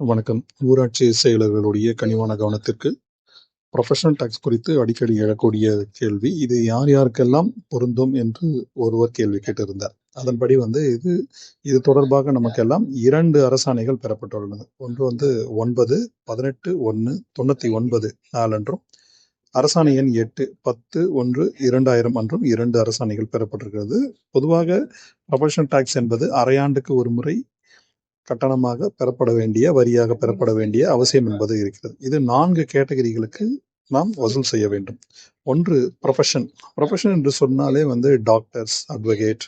வணக்கம். ஊராட்சி செயலர்களுடைய கனிவான கவனத்திற்கு, ப்ரொஃபஷனல் டாக்ஸ் குறித்து அடிக்கடி எழக்கூடிய கேள்வி. இது யார் யாருக்கெல்லாம் பொருந்தும் என்று ஒருவர் கேள்வி கேட்டிருந்தார். அதன்படி வந்து இது இது தொடர்பாக நமக்கெல்லாம் இரண்டு அரசாணைகள் பெறப்பட்டுள்ளன. ஒன்று வந்து 9, 18, 1, 99 நாளன்றும், அரசாணை எண் 8, 10, 1, 2000 அன்றும் இரண்டு அரசாணைகள் பெறப்பட்டிருக்கிறது. பொதுவாக ப்ரொஃபஷனல் டாக்ஸ் என்பது அரையாண்டுக்கு ஒரு முறை கட்டணமாக பெறப்பட வேண்டிய, வரியாக பெறப்பட வேண்டிய அவசியம் என்பது இருக்கிறது. இது 4 கேட்டகரிகளுக்கு நாம் வசூல் செய்ய வேண்டும். ஒன்று புரொஃபஷன். புரொஃபஷன் என்று சொன்னாலே வந்து டாக்டர்ஸ், அட்வொகேட்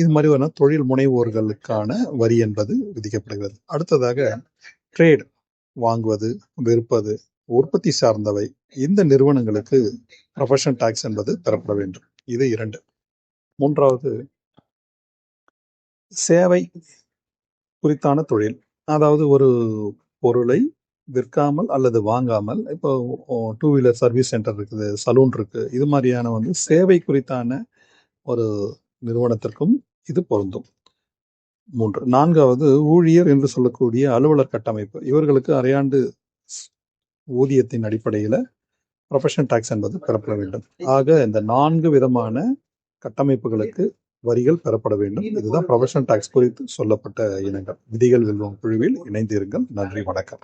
இது மாதிரியான தொழில் முனைவோர்களுக்கான வரி என்பது விதிக்கப்படுகிறது. அடுத்ததாக ட்ரேட் வாங்குவது, விற்பது, உற்பத்தி சார்ந்தவை இந்த நிறுவனங்களுக்கு புரொஃபஷனல் டாக்ஸ் என்பது பெறப்பட வேண்டும். இது 2. 3வது சேவை குறித்தான தொழில். அதாவது ஒரு பொருளை விற்காமல் அல்லது வாங்காமல், இப்போ டூ வீலர் சர்வீஸ் சென்டர் இருக்குது, சலூன் இருக்கு. இது மாதிரியான வந்து சேவை குறித்தான ஒரு நிறுவனத்திற்கும் இது பொருந்தும். 3. 4வது ஊழியர் என்று சொல்லக்கூடிய அலுவலர் கட்டமைப்பு. இவர்களுக்கு அரையாண்டு ஊதியத்தின் அடிப்படையில புரொஃபஷனல் டாக்ஸ் என்பது பெறப்பட வேண்டும். ஆக இந்த 4 விதமான கட்டமைப்புகளுக்கு வரிகள் பெறப்பட வேண்டும். இதுதான் புரொஃபஷனல் டாக்ஸ் குறித்து சொல்லப்பட்ட இனங்கள். விதிகள் வெல்லும் குழுவில் இணைந்திருங்கள். நன்றி, வணக்கம்.